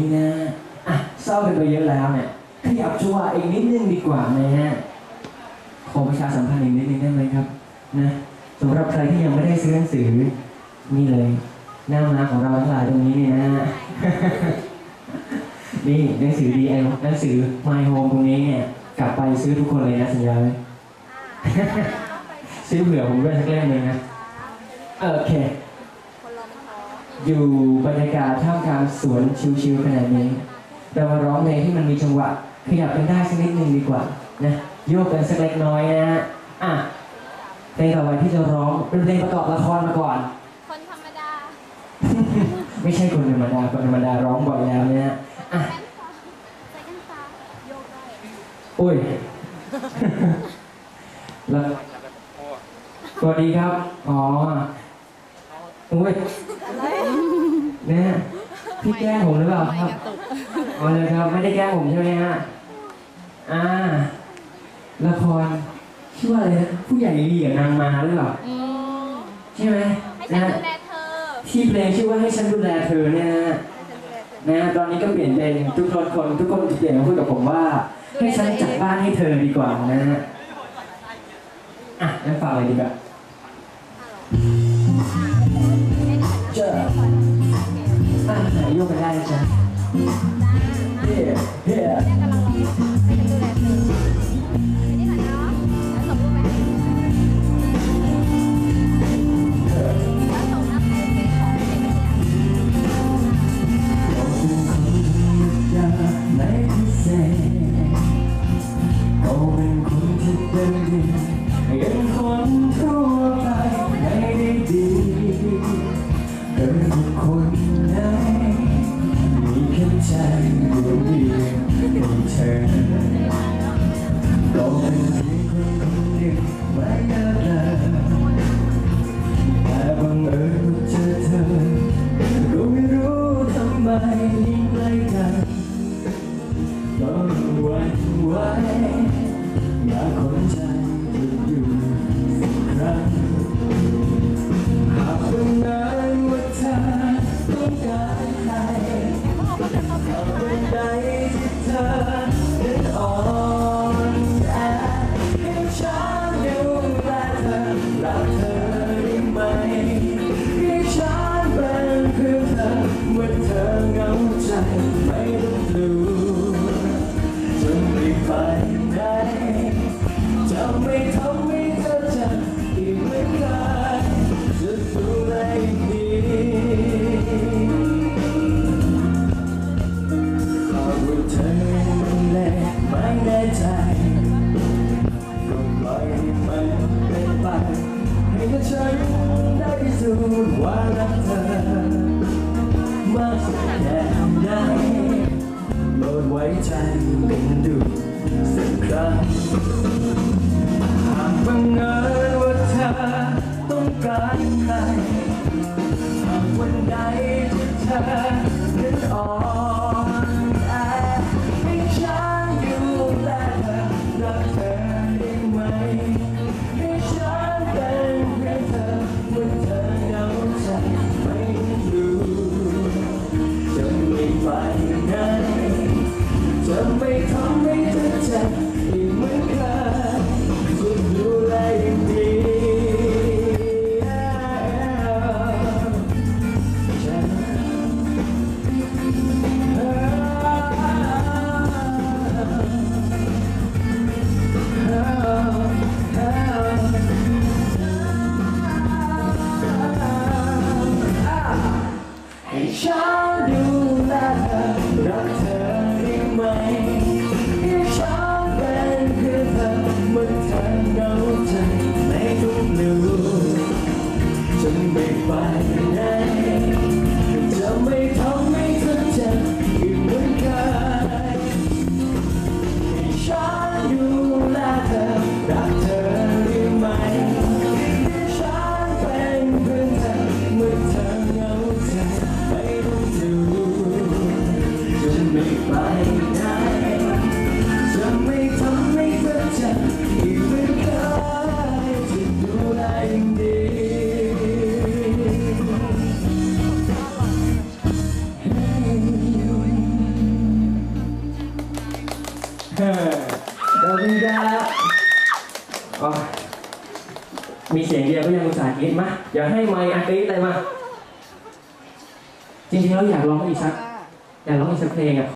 นี่นะอะเศร้ากันไปเยอะแล้วเนี่ยขยับชัวร์อีกนิดนึงดีกว่านะฮะขอประชาสัมพันธ์อีกนิดนึงได้ไหมครับนะสำหรับใครที่ยังไม่ได้ซื้อหนังสือนี่เลยหน้ามาของเราทั้งหลายตรงนี้เนี่ยนะฮะนี่หนังสือดีไอหนังสือ My Home ตรงนี้เนี่ยกลับไปซื้อทุกคนเลยนะสัญญาไหมซื้อเผื่อผมด้วยสักเล่มหนึ่งนะโอเค อยู่บรรยากาศท่ามกลางสวนชิลๆขนาดนี้ เรามาร้องเพลงที่มันมีจังหวะขยับกันได้สักนิดนึงดีกว่านะโยกกันสักเล็กน้อยนะฮะอะเพลงต่อไปที่จะร้องเป็นเพลงประกอบละครมาก่อน คนธรรมดา ไม่ใช่คนธรรมดาคนธรรมดาร้องบ่อยแล้วเนี่ยอะแว่นตาใส่แว่นตาโยกได้อุ้ยแล้วสวัสดีครับ อ๋ออุ้ยเนี่ยพี่แกล้งผมหรือเปล่าครับอ๋อเลยครับ ไม่ได้แกล้งผมใช่ไหมฮะอ่า ละครชื่อว่าอะไรนะผู้ใหญ่ดีกับนางมาหรือเปล่าอืมใช่ไหมให้ฉันะนฮะดูแลเธอที่เพลงชื่อว่าให้ฉันดูแลเธอเนี่ยนะฮะให้ฉันดูแลเธอนะฮะตอนนี้ก็เปลี่ยนเป็นทุกคนคนทุกคนเปลี่ยนมาพูดกับผมว่า ให้ฉันจัดบ้านให้เธอดีกว่านะฮะอะงั้นฝากเลยดีกว่าเอะไหนโยกกันได้นะจ๊ะเฮ้ ที่ ได้ว่ารักเธอมากสักแค่ไหนโปรดไว้ใจกัน จะไม่ มีเสียงเดียวก็ยังอุตส่าห์คิดมาเดี๋ยวให้ไมค์อาร์ติสเลยมา จริงๆแล้วอยากร้องอีกสักอยากร้องอีกสักเพลงอะ